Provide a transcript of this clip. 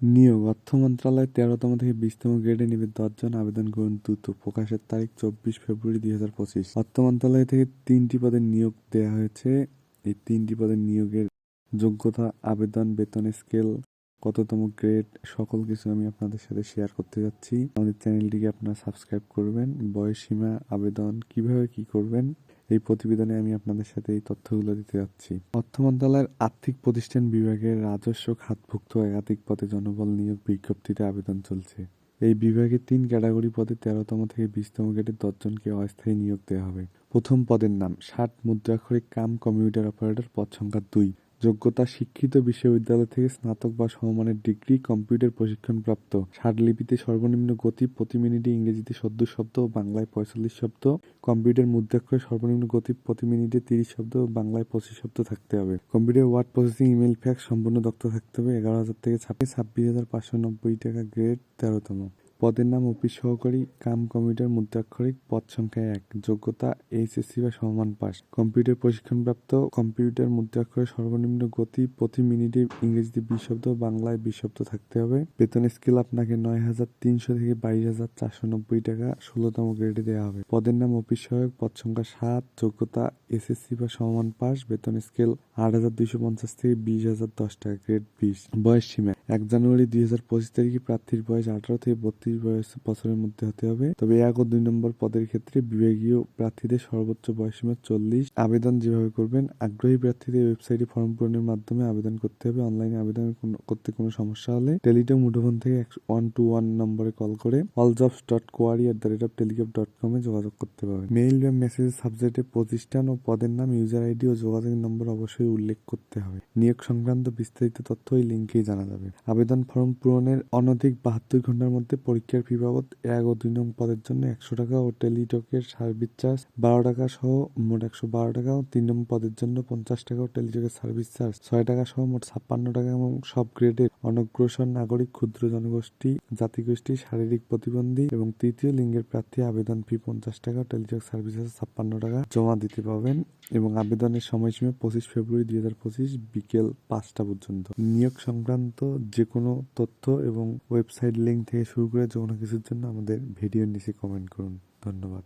নিয়োগ, অর্থ মন্ত্রণালয় তেরোতম থেকে বিশতম গ্রেডে নিবে দশজন আবেদন করুন দ্রুত। প্রকাশের তারিখ চব্বিশ ফেব্রুয়ারি দুই হাজার পঁচিশ। অর্থ মন্ত্রণালয় থেকে তিনটি পদে নিয়োগ দেওয়া হয়েছে। এই তিনটি পদে নিয়োগের যোগ্যতা, আবেদন, বেতন স্কেল, কততম গ্রেড, সকল কিছু আমি আপনাদের সাথে শেয়ার করতে যাচ্ছি। আমাদের চ্যানেলটিকে আপনারা সাবস্ক্রাইব করবেন। বয়স সীমা, আবেদন, কীভাবে কি করবেন? এই প্রতিবেদনে আমি আপনাদের সাথে এই তথ্যগুলো দিতে যাচ্ছি। অর্থ মন্ত্রণালয়ের আর্থিক প্রতিষ্ঠান বিভাগের রাজস্ব খাতভুক্ত একাধিক পদে জনবল নিয়োগ বিজ্ঞপ্তিতে আবেদন চলছে। এই বিভাগে তিন ক্যাটাগরি পদে তেরোতম থেকে বিশতম গেটে দশজনকে অস্থায়ী নিয়োগ দেওয়া হবে। প্রথম পদের নাম ষাট মুদ্রাক্ষরিক কাম কম্পিউটার অপারেটর, পদ সংখ্যা দুই। যোগ্যতা শিক্ষিত বিশ্ববিদ্যালয় থেকে স্নাতক বা সমমানের ডিগ্রি, কম্পিউটার প্রশিক্ষণপ্রাপ্ত। লিপিতে সর্বনিম্ন গতি প্রতি মিনিটে ইংরেজিতে সদ্য শব্দ ও বাংলায় পঁয়তাল্লিশ শব্দ। কম্পিউটার মুদ্রাক্ষরে সর্বনিম্ন গতি প্রতি মিনিটে তিরিশ শব্দ ও বাংলায় পঁচিশ শব্দ থাকতে হবে। Computer word processing email fax সম্পূর্ণ দক্ষ থাকতে হবে। এগারো হাজার থেকে ছাব্বিশ হাজার পাঁচশো নব্বই টাকা গ্রেড তেরোতম। পদের নাম অফিস সহকারী, কাম কম্পিউটার মুদ্রাক্ষরিক, পদ সংখ্যা এক, যোগ্যতা এইচএসসি বা সমমান পাস কম্পিউটার প্রশিক্ষণপ্রাপ্ত, কম্পিউটার মুদ্রাক্ষরে সর্বনিম্ন গতি প্রতি মিনিটে ইংরেজিতে বিশ শব্দ, বাংলায় বিশ শব্দ থাকতে হবে। বেতন স্কেল আপনাকে নয় হাজার তিনশো থেকে বাইশ হাজার চারশো নব্বই টাকা ষোলোতম গ্রেডে দেওয়া হবে। পদের নাম অফিস সহায়ক, পদ সংখ্যা সাত, যোগ্যতা এসএসসি বা সমান পাস বেতন স্কেল আট হাজার দুইশো পঞ্চাশ থেকে বিশ হাজার দশ টাকা, গ্রেড বিশ। বয়স সীমা, এক জানুয়ারি দুই হাজার পঁচিশ তারিখে প্রার্থীর বয়স আঠারো থেকে বত্রিশ বয়স বছরের মধ্যে হতে হবে। তবে এক ও দুই নম্বর পদের ক্ষেত্রে বিভাগীয় প্রার্থীদের সর্বোচ্চ বয়সীমা চল্লিশ। আবেদন যেভাবে করবেন, আগ্রহী প্রার্থীদের ওয়েবসাইটে ফর্ম পূরণের মাধ্যমে আবেদন করতে হবে। অনলাইনে আবেদন করতে কোনো সমস্যা হলে টেলিটক মুঠোফোন থেকে ওয়ান টু ওয়ান নম্বরে কল করে all jobs dot query at the rate of টেলিকপ dot কমে যোগাযোগ করতে পারবেন। মেইল বা মেসেজের সাবজেক্টে প্রতিষ্ঠান ও পদের নাম ইউজার আইডি ও যোগাযোগ নম্বর অবশ্যই উল্লেখ করতে হবে। নিয়োগ সংক্রান্ত বিস্তারিত তথ্য ওই লিঙ্কেই জানা যাবে। আবেদন ফর্ম পূরণের অনধিক বাহাত্তর ঘণ্টার মধ্যে পরীক্ষার ফি বাবদ এক ও দুই নং পদের জন্য একশো টাকা ও টেলিটকের সার্ভিস চার্জ বারো টাকা সহ মোট একশো বারো টাকা ও তিন নং পদের জন্য পঞ্চাশ টাকা ও টেলিটকের সার্ভিস চার্জ ছয় টাকা সহ মোট ছাপ্পান্ন টাকা এবং সব গ্রেডের অনগ্রসর নাগরিক, ক্ষুদ্র জনগোষ্ঠী, জাতিগোষ্ঠী, শারীরিক প্রতিবন্ধী এবং তৃতীয় লিঙ্গের প্রার্থী আবেদন ফি পঞ্চাশ টাকা টেলিটক সার্ভিস চার্জ ছাপ্পান্ন টাকা জমা দিতে পারবেন এবং আবেদনের সময়সীমা পঁচিশ ফেব্রুয়ারি দুই হাজার পঁচিশ বিকেল পাঁচটা পর্যন্ত। নিয়োগ সংক্রান্ত যে কোনো তথ্য এবং ওয়েবসাইট লিঙ্ক থেকে শুরু করে যে কোনো কিছুর জন্য আমাদের ভিডিওর নিচে কমেন্ট করুন। ধন্যবাদ।